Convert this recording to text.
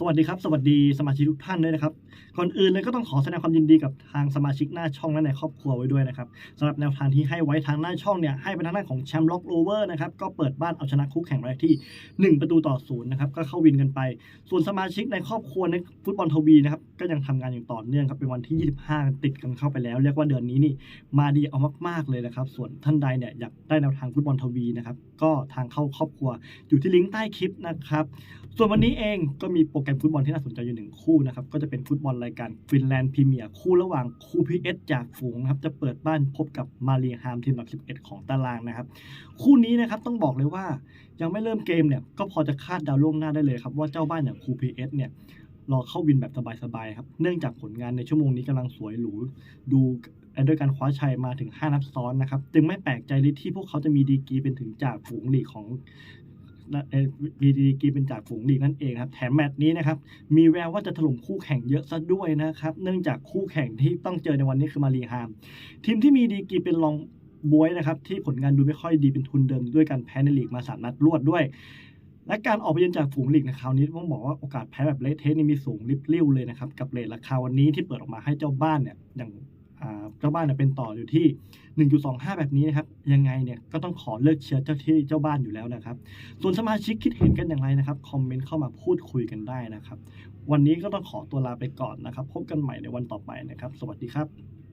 สวัสดีครับ สวัสดีสมาชิกทุกท่านด้วยนะครับ ก่อนอื่นเลยก็ต้องขอแสดงความยินดีกับทางสมาชิกหน้าช่องและในครอบครัวไว้ด้วยนะครับสำหรับแนวทางที่ให้ไว้ทางหน้าช่องเนี่ยให้เป็นทางด้านของแชมป์ล็อกโรเวอร์นะครับก็เปิดบ้านเอาชนะคู่แข่งรายที่ 1 ประตูต่อศูนย์นะครับก็เข้าวินกันไป ส่วนสมาชิกในครอบครัวในฟุตบอลทวีนะครับก็ยังทำงานอย่างต่อเนื่องครับเป็นวันที่ 25 ติดกันเข้าไปแล้ว เรียกว่าเดือนนี้นี่มาดีเอามาก ๆเลยนะครับ ส่วนท่านใดเนี่ยอยากได้แนวทางฟุตบอลทวีนะครับก็ทางเข้าครอบครัวอยู่ที่ลิงก์ใต้คลิปนะครับส่วนวันนี้เองก็มีโปรแกรมฟุตบอลที่น่าสนใจอยู่หนึ่งคู่นะครับ ก็จะเป็นฟุตบอลรายการฟินแลนด์พรีเมียร์คู่ระหว่างคูพีเอสจากฝูงนะครับ จะเปิดบ้านพบกับมาเรียฮามทีมอันดับ 11 ของตารางนะครับ คู่นี้นะครับต้องบอกเลยว่ายังไม่เริ่มเกมเนี่ยก็พอจะคาดดาวล่วงหน้าได้เลยครับ ว่าเจ้าบ้านอย่างคูพีเอสเนี่ยรอเข้าวินแบบสบายๆครับ เนื่องจากผลงานในชั่วโมงนี้กำลังสวยหรูดูด้วยการคว้าชัยมาถึง 5 นัดซ้อนนะครับ จึงไม่แปลกใจเลยที่พวกเขาจะมีดีกีเป็นถึงจากฝูงหลีกของ เอ่อมีดีกีเป็นจากฝูงลีกนั่นเองครับแถมแมตช์นี้นะครับมีแววว่าจะถล่มคู่แข่งเยอะซะด้วยนะครับเนื่องจากคู่แข่งที่ต้องเจอในวันนี้คือมารีฮามทีมที่มีดีกีเป็นรองบวยนะครับที่ผลงานดูไม่ค่อยดีเป็นทุนเดิมด้วยการแพ้ในลีกมาสามนัดรวดด้วย และการออกไปเยือนจากฝูงลีกในคราวนี้ต้องบอกว่าโอกาสแพ้แบบเละเทะนี่มีสูงริบลิ่วเลยนะครับกับเรทราคาวันนี้ที่เปิดออกมาให้เจ้าบ้านเนี่ยอย่าง เจ้าบ้านเนี่ยเป็นต่ออยู่ที่ 1.25 แบบนี้นะครับยังไงเนี่ยก็ต้องขอเลิกเชียร์เจ้าที่เจ้าบ้านอยู่แล้วนะครับ ส่วนสมาชิกคิดเห็นกันอย่างไรนะครับคอมเมนต์เข้ามาพูดคุยกันได้นะครับ วันนี้ก็ต้องขอตัวลาไปก่อนนะครับ พบกันใหม่ในวันต่อไปนะครับ สวัสดีครับ